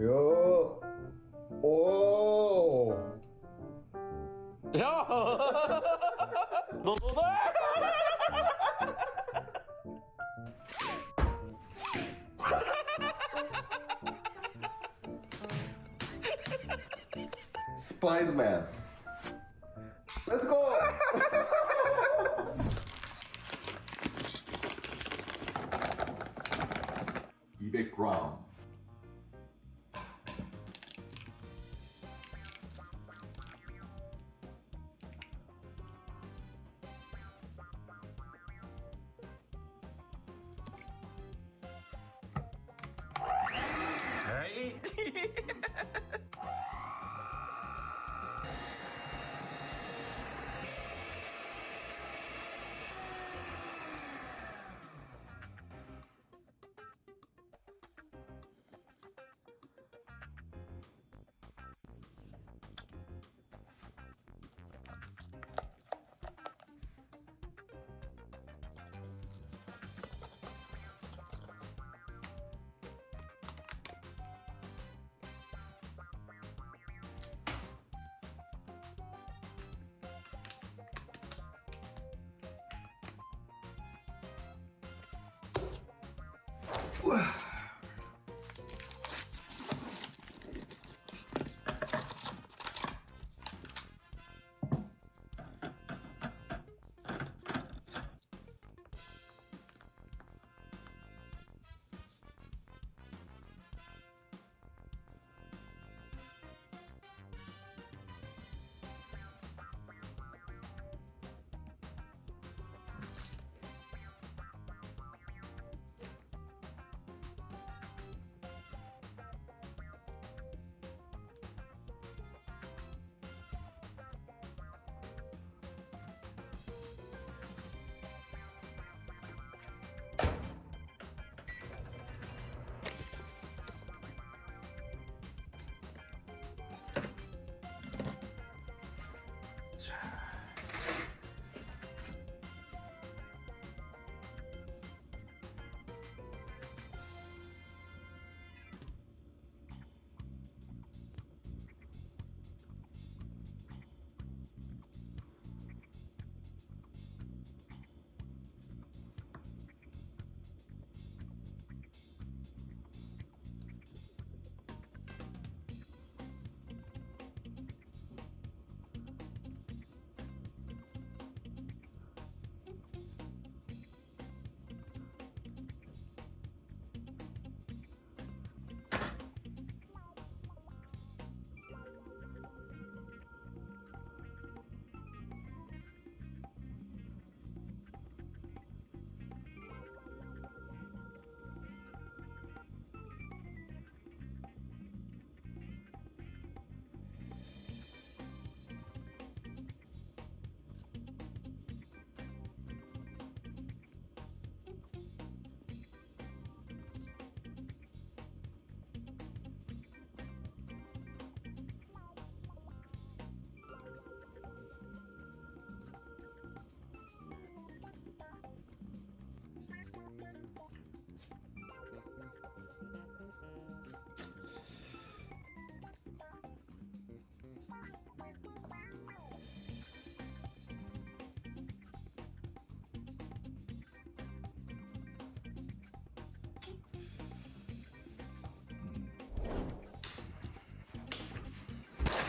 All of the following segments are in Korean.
요. 오. 야! 너, 너, 너! 스파 Whoa.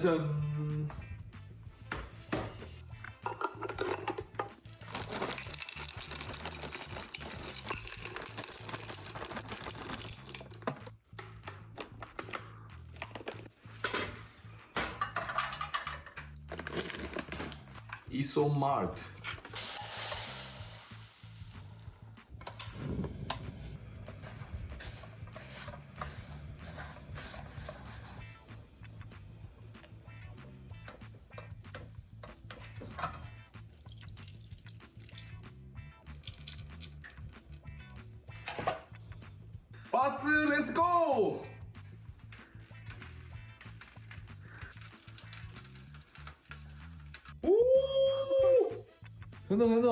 짜잔. 마트. 바스 렛츠고! 오! 된다 된다.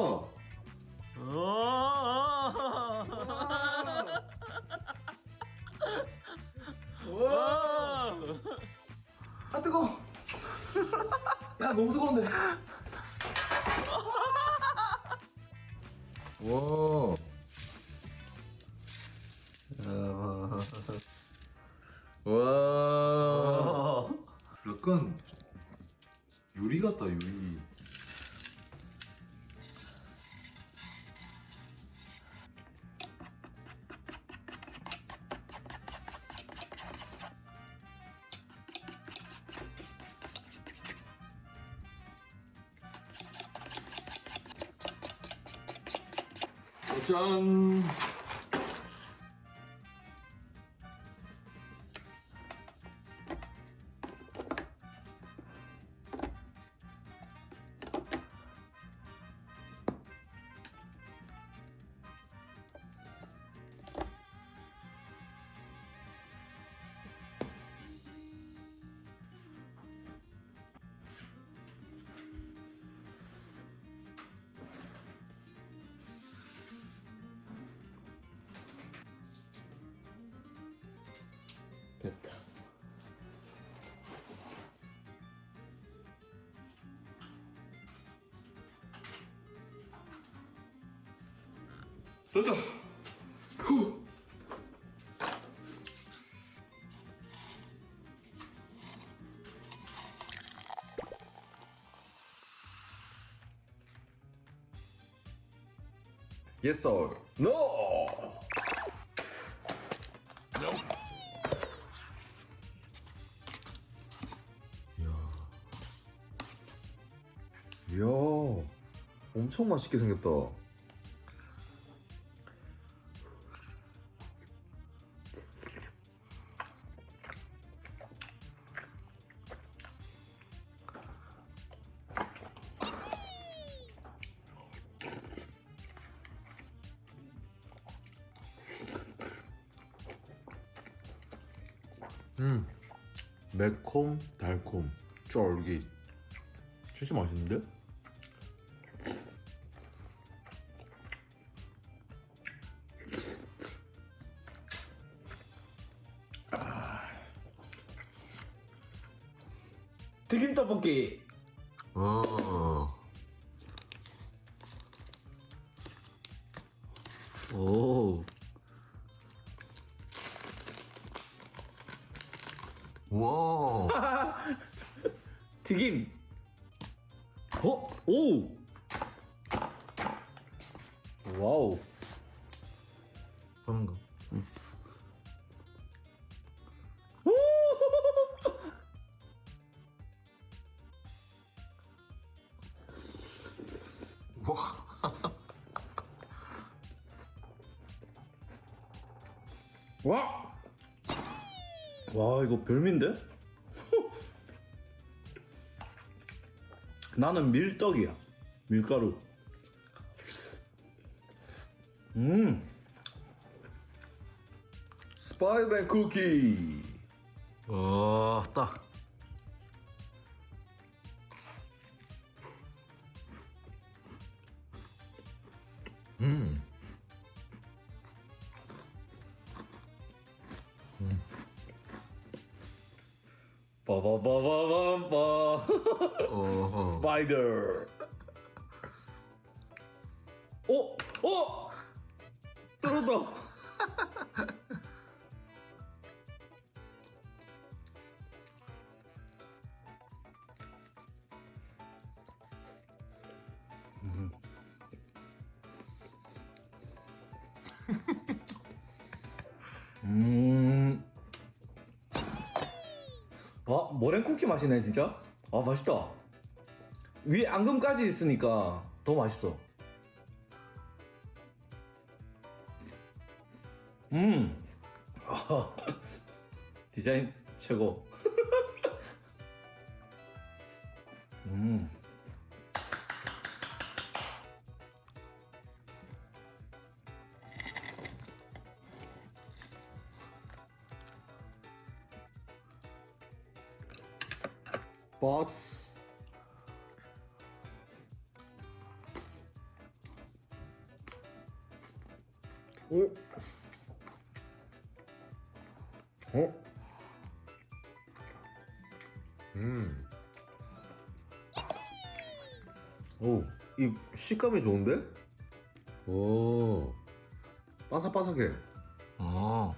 아 뜨거. 야 너무 뜨거운데. 와. 와. 다 유리. 짠. 됐다. 후. Yes or? 이야, 엄청 맛있게 생겼다. 음, 매콤, 달콤, 쫄깃. 진짜 맛있는데? 튀김 떡볶이. 어? 오. 와우. 하는 거. 와. 와 이거 별미인데? 나는 밀떡이야. 밀가루. 음. 스파이더맨 쿠키. 와, 딱. 음. 빠바바바밤바. 스파이더. 어, 어, 떨어다. 음. 아, 머랭쿠키 맛이네, 진짜. 아 맛있다. 위에 앙금까지 있으니까 더 맛있어. 음. 아, 디자인 최고. 음. 오. 어? 음. 오, 이 식감이 좋은데? 오, 바삭바삭해. 아.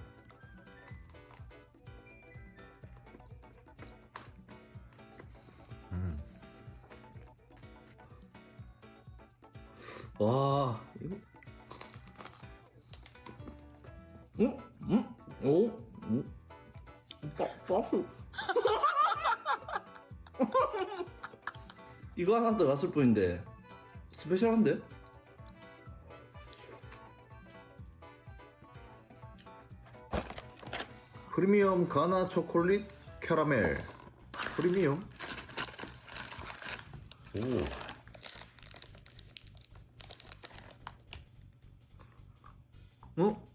와, 이거. 이거 하나 더 갔을 뿐인데. 스페셜한데? 프리미엄 가나 초콜릿 캐러멜. 프리미엄? 오. 어?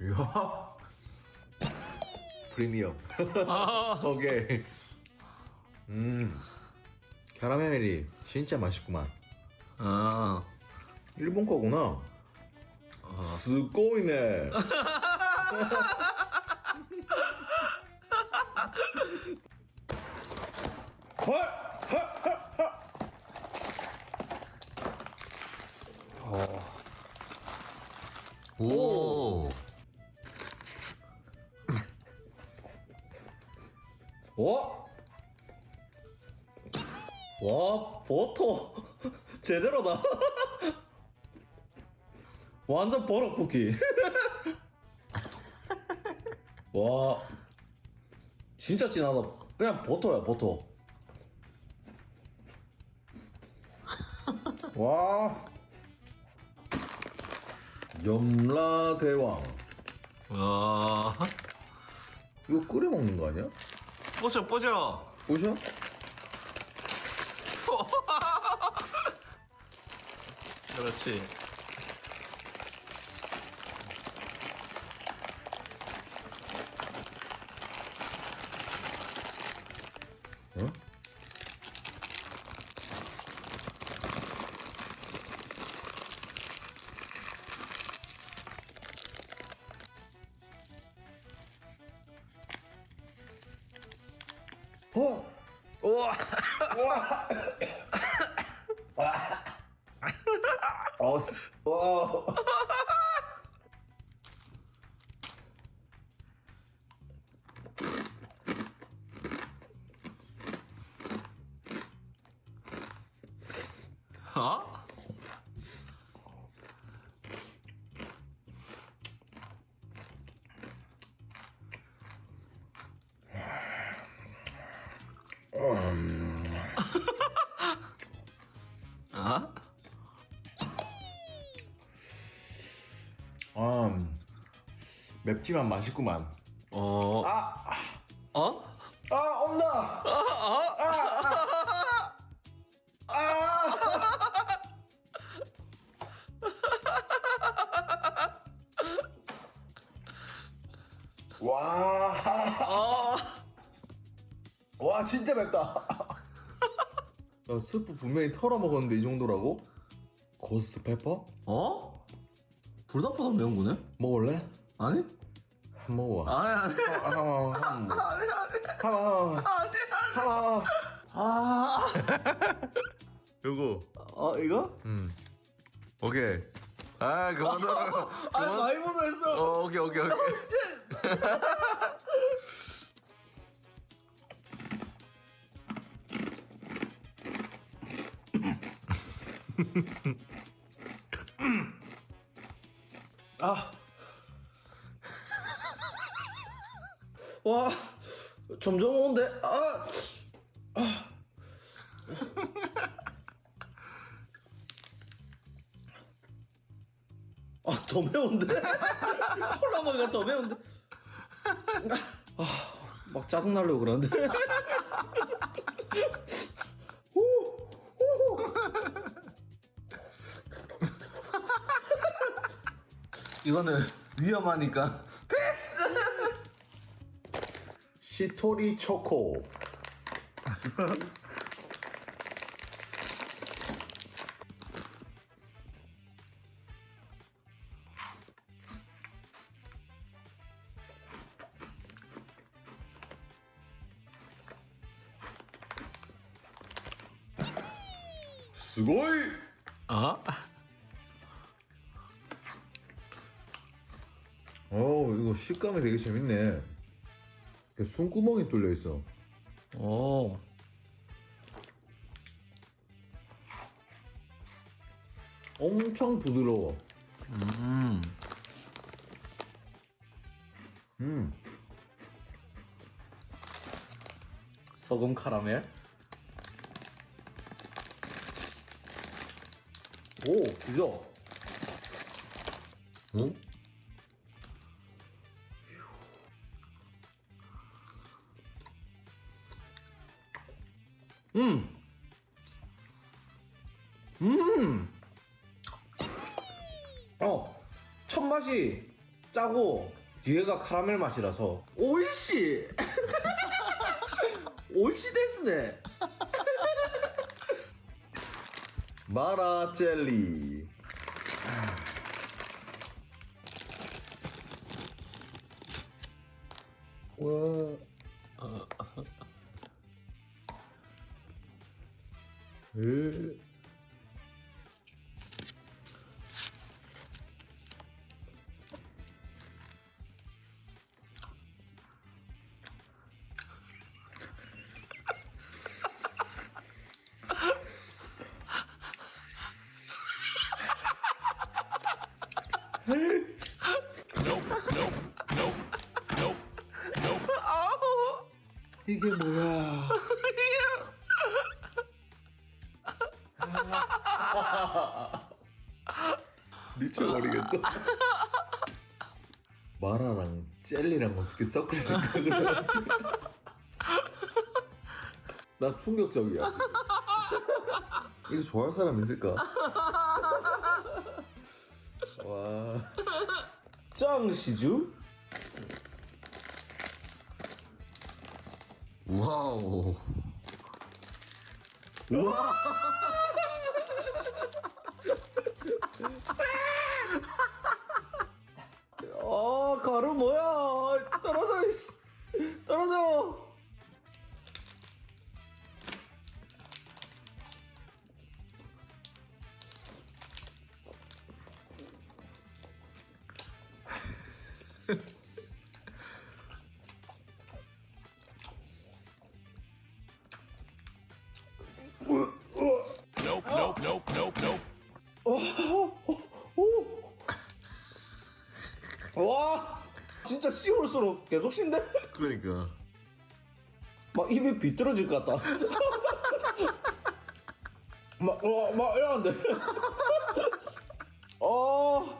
이야. 프리미엄. 오케이. 음. 캐러멜이 진짜 맛있구만. 아. 일본 거구나. 스고이네. 헐! 헐! 헐! 헐! 오. 제대로다. 완전 버터 쿠키. 와. 진짜 진하다. 그냥 버터야, 버터. 와. 염라 대왕. 와. 이거 끓여 먹는 거 아니야? 뿌셔, 뿌셔. 보셔? 그렇지. 어? 어? 우와. 어, 스- 와. 어? 음. 맵지만 맛있구만. 어. 아, 어? 아 온다. 와. 어. 와 진짜 맵다. 나 스프 분명히 털어 먹었는데 이 정도라고? 고스트 페퍼? 어? 불닭보다 매운 거네? 먹을래? 아니? 한 먹어봐. 아니 아니 하나, 하나, 아니 아니 하나, 하나. 아. 요거. 어 이거? 음. 오케이. 아 그만 둬. 아 많이 먹었어. 어 오케이 오케이 오케이. 아. 와, 점점 오는데. 아. 아, 더 매운데? 콜라 먹으니까 더 매운데? 아, 막 짜증나려고 그러는데? 이거는 위험하니까. 시토리 초코. 이거 식감이 되게 재밌네. 숨구멍이 뚫려 있어. 오. 엄청 부드러워. 음. 음. 소금 카라멜. 오, 그죠? 응? 음. 음. 어, 첫 맛이 짜고 뒤에가 카라멜 맛이라서 오이시. 오이시 데스네. 마라 젤리. 와. 으. 이게 뭐야? 미쳐버리겠다. 마라랑 젤리랑 어떻게 섞을 생각을 하지? 나 충격적이야. 이거 좋아할 사람 있을까? 와. 짱시주? 와우. 와. 아, 가루 뭐야? 떨어져. 떨어져. 와, 진짜 씹을수록 계속 쉰데? 그러니까. 막 입이 비뚤어질 것 같다. 막, 와, 막 이러는데. 어.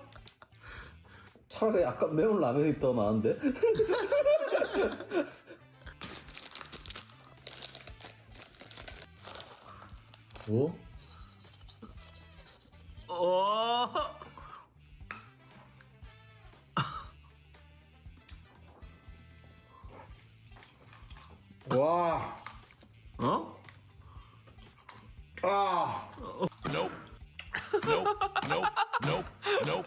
차라리 약간 매운 라면이 더 나은데? 어? 어. 와. 어? 아. Nope. Nope, nope, nope, nope, nope,